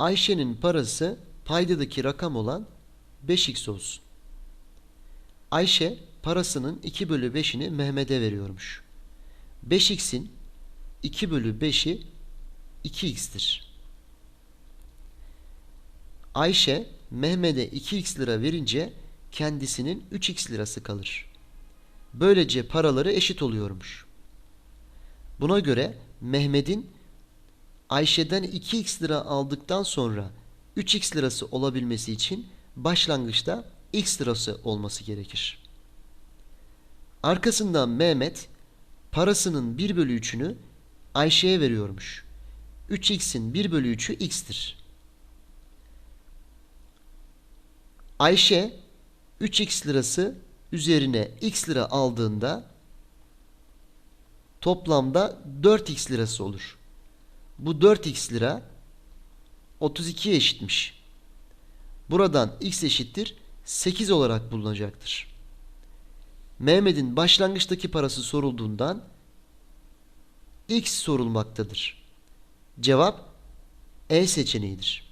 Ayşe'nin parası paydadaki rakam olan 5x olsun. Ayşe parasının 2 bölü 5'ini Mehmet'e veriyormuş. 5x'in 2 bölü 5'i 2x'tir. Ayşe Mehmet'e 2x lira verince kendisinin 3x lirası kalır. Böylece paraları eşit oluyormuş. Buna göre Mehmet'in Ayşe'den 2x lira aldıktan sonra 3x lirası olabilmesi için başlangıçta x lirası olması gerekir. Arkasından Mehmet parasının 1 bölü 3'ünü Ayşe'ye veriyormuş. 3x'in 1 bölü 3'ü x'tir. Ayşe 3x lirası üzerine x lira aldığında toplamda 4x lirası olur. Bu 4x lira 32'ye eşitmiş. Buradan x eşittir 8 olarak bulunacaktır. Mehmet'in başlangıçtaki parası sorulduğundan x sorulmaktadır. Cevap E seçeneğidir.